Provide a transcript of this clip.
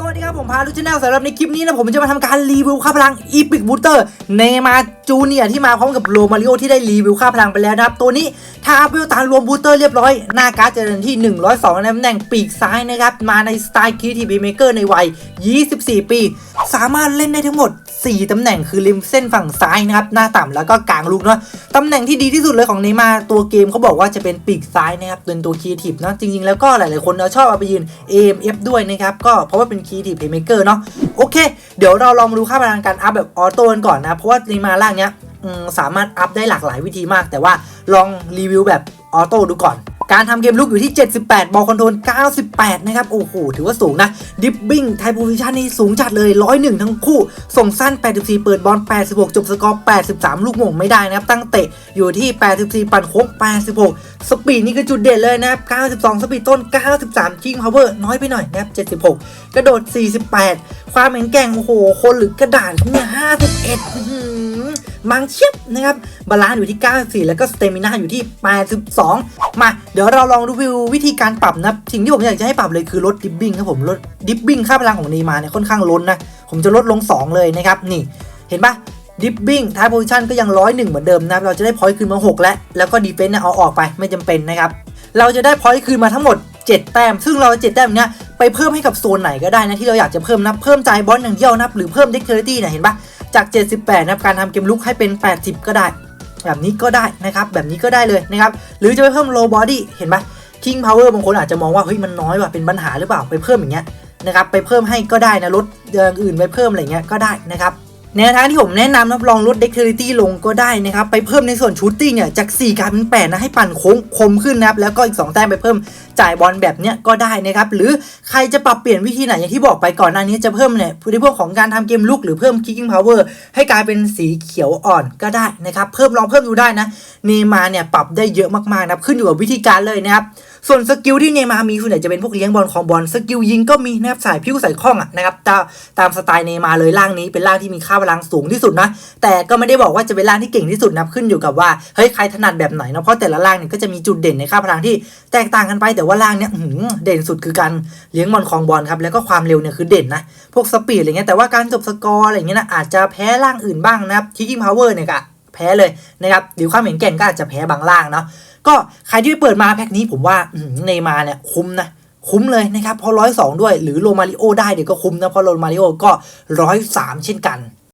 สวัสดีครับผมพาลุชแนลสำหรับในคลิปนี้นะผมจะมาทำการรีวิวค่าพลังอีพิกบูเตอร์เนมา จูเนียที่มาพร้อมกับโรมาริโอที่ได้รีวิวค่าพลังไปแล้วนะครับ ตัวนี้ถ้าอัพเวลตามรวมบูสเตอร์เรียบร้อย หน้าการ์ดจะเดินที่ 102ในตำแหน่งปีกซ้ายนะครับ มาในสไตล์คีทีบีเมเกอร์ในวัย 24 ปี สามารถเล่นได้ทั้งหมด 4 ตำแหน่งคือริมเส้นฝั่งซ้ายนะครับ หน้าต่ำแล้วก็กลางลูกเนาะตำแหน่งที่ดีที่สุดเลยของเนมาตัวเกมเขาบอกว่าจะเป็นปีกซ้ายนะครับเป็นตัวคีทีฟเนาะจริงๆ แล้วก็หลายๆคนเราชอบเอาไปยืน AMF ด้วยนะครับก็เพราะว่าเป็นคีทีฟเพย์เมเกอร์เนาะ โอเค เดี๋ยวเราลองดูค่าพลังการอัพแบบออโต้กันก่อนนะ เพราะว่าเนมาล่างเนี้ยสามารถอัพได้หลากหลายวิธีมาก แต่ว่าลองรีวิวแบบออโต้ดูก่อน การทำเกมลุกอยู่ที่ 78 บอลคอนโทรล 98 นะครับ โอ้โห ถือว่าสูงนะ ดิฟบิ้งไทโพซิชันนี่สูงจัดเลย 101 ทั้งคู่ ส่งสั้น 84 เปิดบอล 86 จบสกอร์ 83 ลูกหม่งไม่ได้นะครับ ตั้งเตะอยู่ที่ 84 ปั่นโค้ง86 สปีดนี่คือจุดเด่นเลยนะครับ 92 สปีดต้น 93 ชิงพาวเวอร์น้อยไปหน่อยนะครับ76 กระโดด 48 ความแข็งแกร่ง โอ้โห คนหรือกระดาษเนี่ย51มังเชียบนะครับ บาลานซ์อยู่ที่ 94 แล้วก็สเตมินาอยู่ที่ 82 มา เดี๋ยวเราลองรีวิววิธีการปรับนะ สิ่งที่ผมอยากจะให้ปรับเลยคือลดดิฟบิ้งครับผม ลดดิฟบิ้งค่าพลังของนีมาเนี่ยค่อนข้างล้นนะ ผมจะลดลง 2 เลยนะครับ นี่ เห็นปะ ดิฟบิ้งท้ายโพซิชันก็ยังร้อยหนึ่งเหมือนเดิมนะครับ เราจะได้พอยต์คืนมา 6 แล้ว แล้วก็ดีเฟนต์เนี่ยเอาออกไปไม่จำเป็นนะครับ เราจะได้พอยต์คืนมาทั้งหมด 7 แต้ม ซึ่งเรา7แต้มเนี้ยไปเพิ่มให้กับโซนไหนก็ได้นะที่เราอยากจะเพิ่มนะเพิ่มใจบอลอย่างเดียวนะหรือเพิ่มเด็กเทอร์ตี้เนี่ยเห็นปะจาก 78นะครับการทำเกมลุกให้เป็น 80 ก็ได้ แบบนี้ก็ได้นะครับแบบนี้ก็ได้เลยนะครับหรือจะไปเพิ่ม low body เห็นไหม king power บางคนอาจจะมองว่าเฮ้ยมันน้อยว่ะเป็นปัญหาหรือเปล่าไปเพิ่มอย่างเงี้ยนะครับไปเพิ่มให้ก็ได้นะลดอย่างอื่นไปเพิ่มอะไรเงี้ยก็ได้นะครับ แนวทางที่ผมแนะนำนะลองลด dexterity ลงก็ได้นะครับ ไปเพิ่มในส่วน shooting เนี่ยจาก 4กลายเป็น8นะให้ปั่นโค้งคมขึ้นนะครับ แล้วก็อีก 2 แต้มไปเพิ่มจ่ายบอลแบบเนี้ยก็ได้นะครับ หรือใครจะปรับเปลี่ยนวิธีไหนอย่างที่บอกไปก่อนหน้านี้จะเพิ่มเนี่ยในพวกของการทำเกมลุกหรือเพิ่ม kicking power ให้กลายเป็นสีเขียวอ่อนก็ได้นะครับ เพิ่มลองเพิ่มดูได้นะเนมาเนี่ยปรับได้เยอะมากๆนะครับขึ้นอยู่กับวิธีการเลยนะครับ ส่วนสกิลที่เนมามีส่วนใหญ่จะเป็นพวกเลี้ยงบอลของบอลสกิลยิงก็มีนะครับสายพิ้วสายคล่องอะนะครับตามตามสไตล์เนมาเลยล่างนี้เป็นล่างที่มีค่าพลังสูงที่สุดนะแต่ก็ไม่ได้บอกว่าจะเป็นล่างที่เก่งที่สุดนะขึ้นอยู่กับว่าเฮ้ยใครถนัดแบบไหนนะเพราะแต่ละล่างเนี่ยก็จะมีจุดเด่นในค่าพลังที่แตกต่างกันไป แต่ว่าล่างเนี่ยเด่นสุดคือการเลี้ยงบอลของบอลครับแล้วก็ความเร็วเนี่ยคือเด่นนะพวกสปีดอะไรเงี้ยแต่ว่าการจบสกอร์อะไรเงี้ยนะอาจจะแพ้ล่างอื่นบ้างนะครับคิกกิ้งพาวเวอร์เนี่ยก็ แพ้เลยนะครับหรือความเห็นแก่นก็อาจจะแพ้บางล่างเนาะก็ใครที่ไปเปิดมาแพ็คนี้ผมว่าเนมาเนี่ยคุ้มนะคุ้มเลยนะครับเพราะร้อยสองด้วยหรือโรมาริโอได้เดี๋ยวก็คุ้มนะเพราะโรมาริโอก็ร้อยสามเช่นกัน